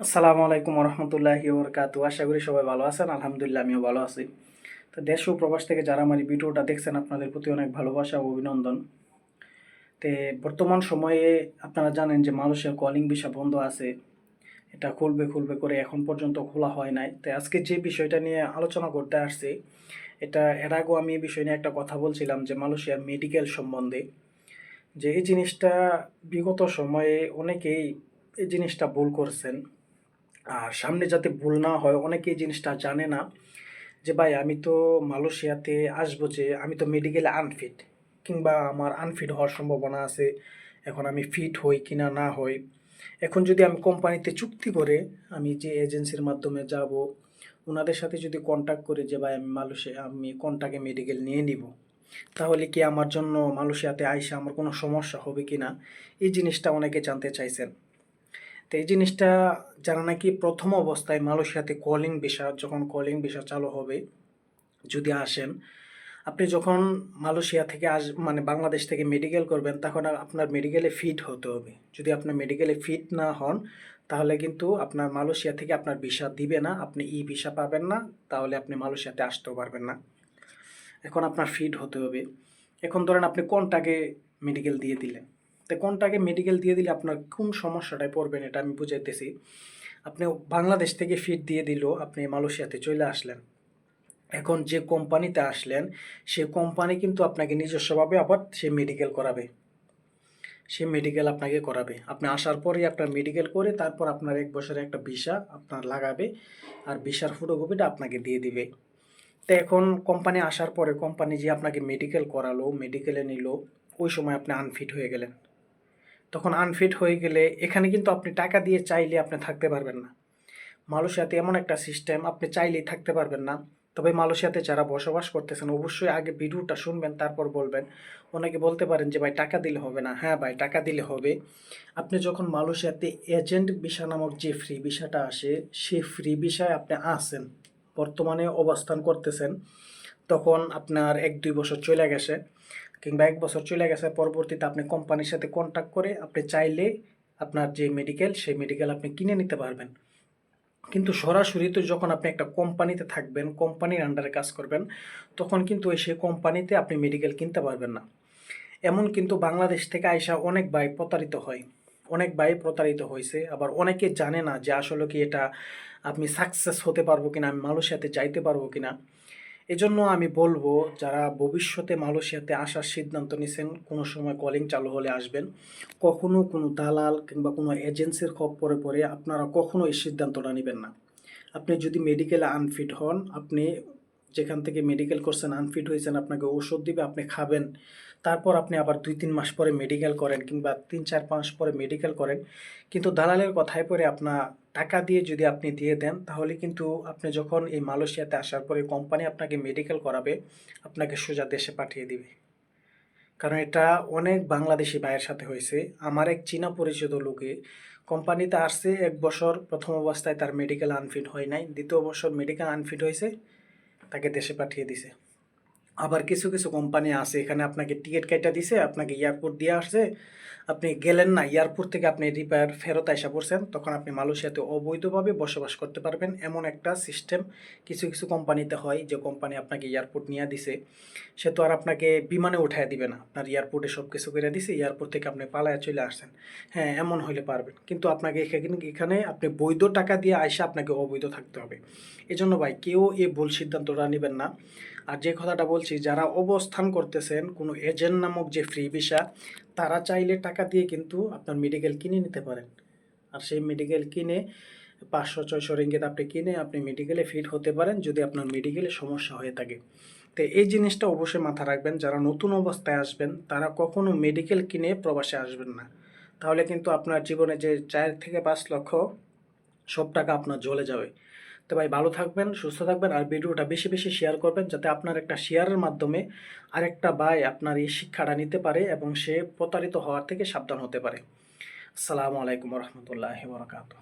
আসসালামু আলাইকুম রহমতুল্লাহি বরকাত আশা করি সবাই ভালো আছেন, আলহামদুলিল্লাহ আমিও ভালো আছি। তো দেশ ও প্রবাস থেকে যারা আমার এই ভিডিওটা দেখছেন, আপনাদের প্রতি অনেক ভালোবাসা ও অভিনন্দন। তে বর্তমান সময়ে আপনারা জানেন যে মানুষের কলিং ভিসা বন্ধ আছে। এটা খুলবে খুলবে করে এখন পর্যন্ত খোলা হয় নাই। তো আজকে যে বিষয়টা নিয়ে আলোচনা করতে আসছি, এটা এর আগেও আমি এই বিষয় নিয়ে একটা কথা বলছিলাম যে মালয়েশিয়ার মেডিকেল সম্বন্ধে। যে এই জিনিসটা বিগত সময়ে অনেকেই এই জিনিসটা ভুল করছেন। আর সামনে যাতে ভুল না হয় অনেকে এই জিনিসটা জানে না যে, ভাই, আমি তো মালয়েশিয়াতে আসব যে, আমি তো মেডিকেলে আনফিট কিংবা আমার আনফিট হওয়ার সম্ভাবনা আছে, এখন আমি ফিট হই কিনা না হই। এখন যদি আমি কোম্পানিতে চুক্তি করে আমি যে এজেন্সির মাধ্যমে যাব ওনাদের সাথে যদি কন্ট্যাক্ট করি যে, ভাই, আমি মালয়েশিয়া, আমি কন্ট্যাক্টে মেডিকেল নিয়ে নিব? তাহলে কি আমার জন্য মালয়েশিয়াতে আইসা আমার কোনো সমস্যা হবে কি না এই জিনিসটা অনেকে জানতে চাইছেন। তো এই জিনিসটা যারা নাকি প্রথম অবস্থায় মালয়েশিয়াতে কলিং ভিসা যখন কলিং ভিসা চালু হবে, যদি আসেন, আপনি যখন মালয়েশিয়া থেকে আস মানে বাংলাদেশ থেকে মেডিকেল করবেন, তখন আপনার মেডিকেলে ফিট হতে হবে। যদি আপনার মেডিকেলে ফিট না হন, তাহলে কিন্তু আপনার মালয়েশিয়া থেকে আপনার ভিসা দিবে না, আপনি ই ভিসা পাবেন না, তাহলে আপনি মালয়েশিয়াতে আসতেও পারবেন না। এখন আপনার ফিট হতে হবে। এখন ধরেন আপনি কোনটাকে মেডিকেল দিয়ে দিলেন? তো কোনটাকে মেডিকেল দিয়ে দিলে আপনার কোন সমস্যাটায় পড়বেন এটা আমি বুঝাইতেছি। আপনি বাংলাদেশ থেকে ফিট দিয়ে দিল, আপনি মালয়েশিয়াতে চলে আসলেন। এখন যে কোম্পানিতে আসলেন, সে কোম্পানি কিন্তু আপনাকে নিজস্বভাবে আবার সে মেডিকেল করাবে। সে মেডিকেল আপনাকে করাবে। আপনি আসার পরেই আপনার মেডিকেল করে তারপর আপনার এক বছরে একটা ভিসা আপনার লাগাবে আর ভিসার ফটোকপিটা আপনাকে দিয়ে দিবে। তো এখন কোম্পানি আসার পরে কোম্পানি যে আপনাকে মেডিকেল করালো মেডিকেলে নিল, ওই সময় আপনি আনফিট হয়ে গেলেন। তখন আনফিট হয়ে গেলে এখানে কিন্তু আপনি টাকা দিয়ে চাইলে আপনি থাকতে পারবেন না। মালয়েশিয়াতে এমন একটা সিস্টেম আপনি চাইলেই থাকতে পারবেন না। তবে মালয়েশিয়াতে যারা বসবাস করতেছেন, অবশ্যই আগে ভিডিওটা শুনবেন, তারপর বলবেন। অনেকে বলতে পারেন যে, ভাই, টাকা দিলে হবে না। হ্যাঁ ভাই, টাকা দিলে হবে। আপনি যখন মালয়েশিয়াতে এজেন্ট ভিসা নামক যে ফ্রি ভিসাটা আসে, সেই ফ্রি ভিসায় আপনি আসেন বর্তমানে অবস্থান করতেছেন, তখন আপনার এক দুই বছর চলে গেছে। কিংবা এক বছর চলে গেছে, পরবর্তীতে আপনি কোম্পানির সাথে কন্ট্যাক্ট করে আপনি চাইলে আপনার যে মেডিকেল সেই মেডিকেল আপনি কিনে নিতে পারবেন। কিন্তু সরাসরি তো যখন আপনি একটা কোম্পানিতে থাকবেন, কোম্পানির আন্ডারে কাজ করবেন, তখন কিন্তু সেই কোম্পানিতে আপনি মেডিকেল কিনতে পারবেন না। এমন কিন্তু বাংলাদেশ থেকে আইসা অনেক ভাই প্রতারিত হয়। অনেক ভাই প্রতারিত হয়েছে আবার অনেকে জানে না যে আসলে কি এটা আপনি সাকসেস হতে পারব কিনা, আমি মালয়েশিয়াতে যাইতে পারব কিনা। এজন্য আমি বলব, যারা ভবিষ্যতে মালয়েশিয়াতে আসার সিদ্ধান্ত নিছেন, কোনো সময় কলিং চালু হলে আসবেন। কখনো কোনো দালাল কিংবা কোনো এজেন্সির খপ্পরে পরে আপনারা কখনো এই সিদ্ধান্তটা নেবেন না। আপনি যদি মেডিকেলে আনফিট হন, আপনি যেখান থেকে মেডিকেল করছেন আনফিট হয়েছেন, আপনাকে ওষুধ দিবে, আপনি খাবেন। তারপর আপনি আবার দুই তিন মাস পরে মেডিকেল করেন কিংবা তিন চার মাস পরে মেডিকেল করেন। কিন্তু দালালের কথায় পরে আপনার টাকা দিয়ে যদি আপনি দিয়ে দেন, তাহলে কিন্তু আপনি যখন এই মালয়েশিয়াতে আসার পরে কোম্পানি আপনাকে মেডিকেল করাবে, আপনাকে সোজা দেশে পাঠিয়ে দিবে। কারণ এটা অনেক বাংলাদেশি ভাইয়ের সাথে হয়েছে। আমার এক চীনা পরিচিত লোকে কোম্পানিতে আসছে, এক বছর প্রথম অবস্থায় তার মেডিকেল আনফিট হয় নাই। দ্বিতীয় বছর মেডিকেল আনফিট হয়েছে। তাকে দেশে পাঠিয়ে দিছে। আবার কিছু কিছু কোম্পানি আছে, এখানে আপনাকে টিকিট কেটে দিছে, আপনাকে এয়ারপোর্ট দিয়ে আসছে। আপনি গেলেন না এয়ারপোর্ট থেকে আপনি রিপেয়ার ফেরত আসা পড়ছেন, তখন আপনি মালয়েশিয়াতে অবৈধভাবে বসবাস করতে পারবেন। এমন একটা সিস্টেম কিছু কিছু কোম্পানিতে হয়, যে কোম্পানি আপনাকে এয়ারপোর্ট নিয়ে দিছে। সে তো আর আপনাকে বিমানে উঠায় দিবে না। আপনার এয়ারপোর্টে সব কিছু করে দিছে এয়ারপোর্ট থেকে আপনি পালায় চলে আসছেন। হ্যাঁ এমন হইলে পারবেন। কিন্তু আপনাকে এখানে আপনি বৈধ টাকা দিয়ে আইসা আপনাকে অবৈধ থাকতে হবে। এজন্য ভাই, কেউ এই ভুল সিদ্ধান্তটা নেবেন না। আর যে কথাটা বলছি, যারা অবস্থান করতেছেন কোনো এজেন্ট নামক যে ফ্রি ভিসা, তারা চাইলে টাকা দিয়ে কিন্তু আপনার মেডিকেল কিনে নিতে পারেন। আর সেই মেডিকেল কিনে পাঁচশো, ছয়শো রিঙ্গিত আপনি কিনে আপনি মেডিকেলে ফিট হতে পারেন যদি আপনার মেডিকেলে সমস্যা হয়ে থাকে। তো এই জিনিসটা অবশ্যই মাথা রাখবেন, যারা নতুন অবস্থায় আসবেন, তারা কখনো মেডিকেল কিনে প্রবাসে আসবেন না। তাহলে কিন্তু আপনার জীবনে যে চার থেকে পাঁচ লক্ষ সব টাকা আপনার জ্বলে যাবে। তো ভাই ভালো থাকবেন, সুস্থ থাকবেন আর ভিডিওটা বেশি বেশি শেয়ার করবেন যাতে আপনার একটা শেয়ারের মাধ্যমে আরেকটা ভাই আপনার এই শিক্ষাটা নিতে পারে এবং সে প্রতারিত হওয়ার থেকে সাবধান হতে পারে। আসসালামু আলাইকুম রহমতুল্লাহ বরকাত